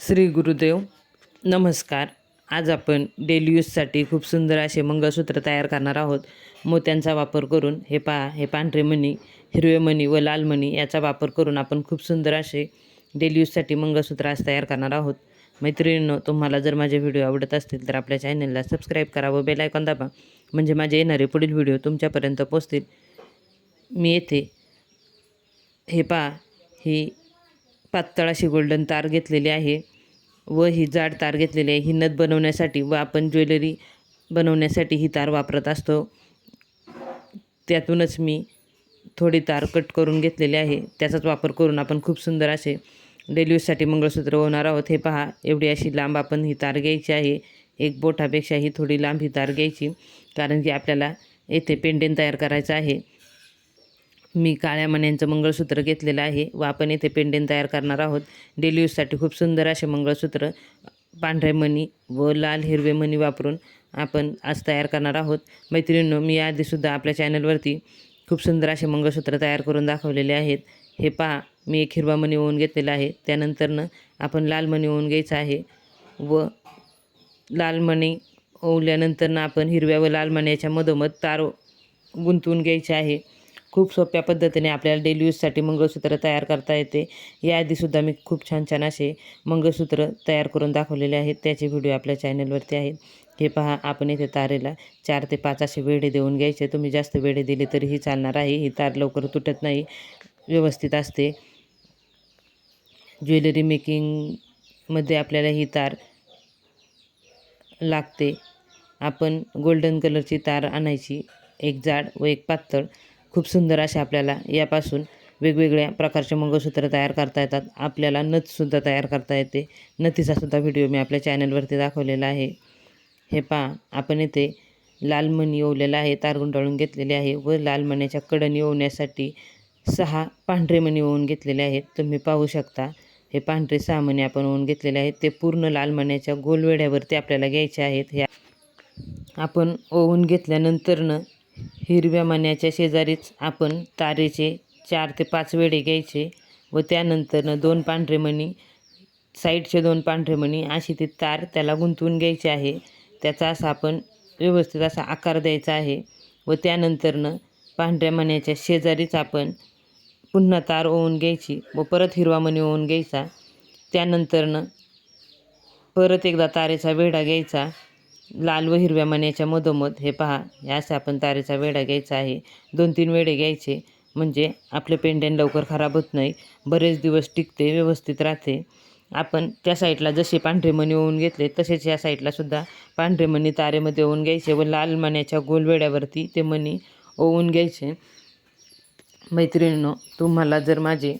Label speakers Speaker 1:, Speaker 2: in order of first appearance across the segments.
Speaker 1: श्री गुरुदेव नमस्कार. आज आपण डेली यूजसाठी खूप सुंदर असे मंगळसूत्र तयार करणार आहोत. मोत्यांचा वापर करून हे पहा हे पांढरे मणी हिरवे मणी व लाल मणी याचा वापर करून आपण खूप सुंदर असे डेली यूजसाठी मंगळसूत्र आज तयार करणार आहोत. मैत्रिणींनो तुम्हाला जर माझे व्हिडिओ आवडत असतील तर आपल्या चॅनलला सबस्क्राईब करा व बेलायकॉन दाबा. म्हणजे माझे येणारे पुढील व्हिडिओ तुमच्यापर्यंत पोचतील मी येथे हे पहा ही पातळ अशी गोल्डन तार घेतलेली आहे. व ही जाड तार घेतलेली आहे. ही नथ बनवण्यासाठी व आपण ज्वेलरी बनवण्यासाठी ही तार वापरत असतो. त्यातूनच मी थोडी तार कट करून घेतलेली आहे. त्याचाच वापर करून आपण खूप सुंदर असे डेली मंगळसूत्र होणार आहोत. हे पहा एवढी अशी लांब आपण ही तार घ्यायची आहे. एक बोठापेक्षा ही थोडी लांब ही तार घ्यायची कारण की आपल्याला येथे पेंडेन तयार करायचं आहे. मी काळ्या मण्यांचं मंगळसूत्र घेतलेलं आहे व आपण येथे पेंडेन तयार करणार आहोत. डेली यूजसाठी खूप सुंदर असे मंगळसूत्र पांढरे मणी व लाल हिरवे मणी वापरून आपण आज तयार करणार आहोत. मैत्रिणींनो मी आधीसुद्धा आपल्या चॅनलवरती खूप सुंदर असे मंगळसूत्र तयार करून दाखवलेले आहेत. हे पहा मी एक हिरवा मणी ओवून घेतलेला आहे. त्यानंतरनं आपण लाल मणी ओवून घ्यायचा आहे व लाल मणी ओवल्यानंतरनं आपण हिरव्या व लाल मण्याच्या मधोमध तार गुंतवून घ्यायचे आहे. खूप सोप्या पद्धतीने आपल्याला डेली यूजसाठी मंगळसूत्र तयार करता येते. याआधीसुद्धा मी खूप छान छान असे मंगळसूत्र तयार करून दाखवलेले आहेत. त्याचे व्हिडिओ आपल्या चॅनलवरती आहेत. हे पहा आपण इथे तारेला चार ते पाच असे वेढे देऊन घ्यायचे. तुम्ही जास्त वेढे दिले तरीही चालणार आहे. ही तार लवकर तुटत नाही. व्यवस्थित असते. ज्वेलरी मेकिंगमध्ये आपल्याला ही तार लागते. आपण गोल्डन कलरची तार आणायची. एक जाड व एक पातळ. खूप सुंदर असे आपल्याला यापासून वेगवेगळ्या प्रकारचे मंगळसूत्र तयार करता येतात. आपल्याला नथसुद्धा तयार करता येते. नथीचा सुद्धा व्हिडिओ मी आपल्या चॅनलवरती दाखवलेला आहे. हे पहा आपण इथे लाल मणी ओवलेला आहे तार गुंडाळून घेतलेले आहे व लाल मण्याच्या कडणी ओवण्यासाठी सहा पांढरे मणी ओवून घेतलेले आहेत. तुम्ही पाहू शकता हे पांढरे सहा मणी आपण ओवून घेतलेले आहेत. ते पूर्ण लाल मण्याच्या गोलवेड्यावरती आपल्याला घ्यायचे आहेत. ह्या आपण ओवून घेतल्यानंतरनं हिरव्या मण्याच्या शेजारीच आपण तारेचे चार ते पाच वेढे घ्यायचे व त्यानंतरनं दोन पांढरे मणी साईडचे दोन पांढरे मणी अशी ती तार त्याला गुंतवून घ्यायची आहे. त्याचा असा आपण व्यवस्थित असा आकार द्यायचा आहे व त्यानंतरनं पांढऱ्या मण्याच्या शेजारीच आपण पुन्हा तार ओवून घ्यायची व परत हिरवा मणी ओवून घ्यायचा. त्यानंतरनं परत एकदा तारेचा वेढा घ्यायचा. लाल व हिरव्या मण्याच्या मधोमध हे पहा या असं आपण तारेचा वेढा घ्यायचा आहे. दोन तीन वेडे घ्यायचे. म्हणजे आपले पेंडेंट लवकर खराब होत नाही. बरेच दिवस टिकते व्यवस्थित राहते. आपण त्या साईडला जसे पांढरे मणी ओवून घेतले तसेच या साईडलासुद्धा पांढरे मणी तारेमध्ये ओवून घ्यायचे व लाल मण्याच्या गोलवेड्यावरती ते मणी ओवून घ्यायचे. मैत्रिणींनो तुम्हाला जर माझे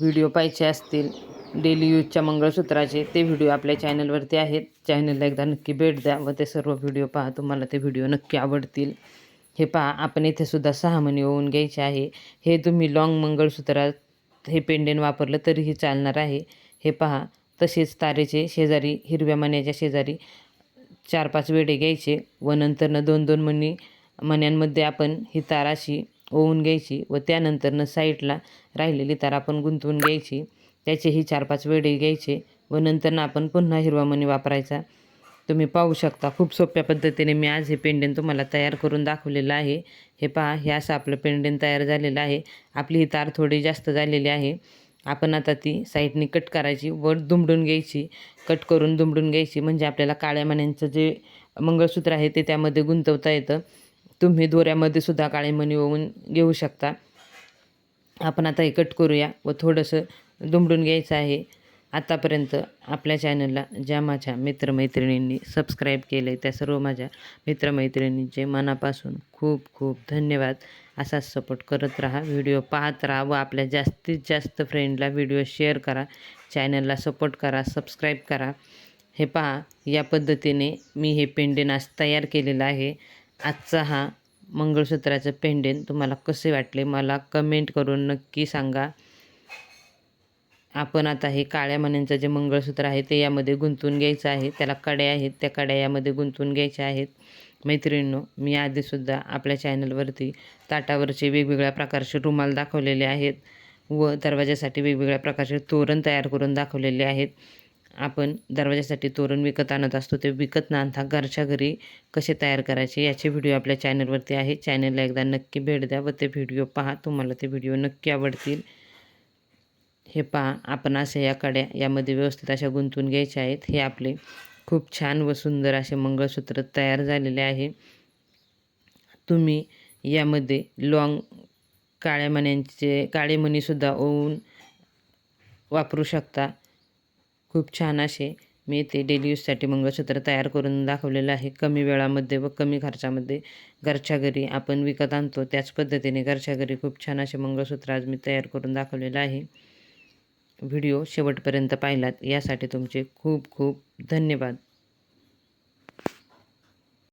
Speaker 1: व्हिडिओ पाहिजे असतील डेली यूजच्या मंगळसूत्राचे ते व्हिडिओ आपल्या चॅनलवरती आहेत. चॅनलला एकदा नक्की भेट द्या व ते सर्व व्हिडिओ पहा तुम्हाला ते व्हिडिओ नक्की आवडतील. हे पहा आपण इथे सुद्धा सहा म्हणी होऊन घ्यायचे आहे. हे तुम्ही लॉंग मंगळसूत्रात हे पेंडेन वापरलं तरीही चालणार आहे. हे पहा तसेच तारेचे शेजारी हिरव्या मण्याच्या शेजारी चार पाच वेडे घ्यायचे व नंतरनं दोन दोन मणी मण्यांमध्ये आपण ही ताराशी ओवून घ्यायची व त्यानंतरनं साईडला राहिलेली तार आपण गुंतवून घ्यायची. त्याचेही चार पाच वेढे घ्यायचे व नंतर आपण पुन्हा हिरवा मणी वापरायचा. तुम्ही पाहू शकता खूप सोप्या पद्धतीने मी आज हे पेंडेन तुम्हाला तयार करून दाखवलेलं आहे. हे पहा हे असं आपलं पेंडेन तयार झालेलं आहे. आपली ही तार थोडी जास्त झालेली आहे. आपण आता ती साईडने कट करायची व दुमडून घ्यायची. कट करून दुमडून घ्यायची म्हणजे आपल्याला काळ्या मण्यांचं जे मंगळसूत्र आहे ते त्यामध्ये गुंतवता येतं. तुम्ही दोऱ्यामध्ये सुद्धा काळे मणी ओवून घेऊ शकता. आपण आता हे कट करूया व थोडंसं दुमडून घ्यायचं आहे. आतापर्यंत आपल्या चॅनलला ज्या माझ्या मित्रमैत्रिणींनी सबस्क्राईब केले त्या सर्व माझ्या मित्रमैत्रिणींचे मनापासून खूप खूप धन्यवाद. असाच सपोर्ट करत राहा. व्हिडिओ पाहत राहा व आपल्या जास्तीत जास्त फ्रेंडला व्हिडिओ शेअर करा. चॅनलला सपोर्ट करा सबस्क्राईब करा. हे पहा या पद्धतीने मी हे पेंडेन आज तयार केलेलं आहे. आजचा हा मंगळसूत्राचं पेंडेन तुम्हाला कसे वाटले? मला कमेंट करून नक्की सांगा. आपण आता हे काळ्या मण्यांचं जे मंगळसूत्र आहे ते यामध्ये गुंतून घ्यायचं आहे. त्याला कड्या आहेत. त्या कड्या यामध्ये गुंतून घ्यायच्या आहेत. मैत्रिणींनो मी आधीसुद्धा आपल्या चॅनलवरती ताटावरचे वेगवेगळ्या प्रकारचे रुमाल दाखवलेले आहेत व दरवाजासाठी वेगवेगळ्या प्रकारचे तोरण तयार करून दाखवलेले आहेत. आपण दरवाजासाठी तोरण विकत आणत असतो. ते विकत न आणता घरच्या घरी कसे तयार करायचे याचे व्हिडिओ आपल्या चॅनलवरती आहे. चॅनलला एकदा नक्की भेट द्या व ते व्हिडिओ पहा. तुम्हाला ते व्हिडिओ नक्की आवडतील. हे पहा आपण असे या कड्या यामध्ये व्यवस्थित अशा गुंतवून घ्यायच्या आहेत. हे आपले खूप छान व सुंदर असे मंगळसूत्र तयार झालेले आहे. तुम्ही यामध्ये लॉंग काळ्या मण्यांचे काळे मणीसुद्धा ओवून वापरू शकता. खूप छान असे मी ते डेली यूजसाठी मंगळसूत्र तयार करून दाखवलेलं आहे. कमी वेळामध्ये व कमी खर्चामध्ये घरच्या घरी आपण विकत आणतो. त्याच पद्धतीने घरच्या घरी खूप छान असे मंगळसूत्र आज मी तयार करून दाखवलेलं आहे. व्हिडिओ शेवटपर्यंत पाहिलात यासाठी तुमचे खूप खूप धन्यवाद.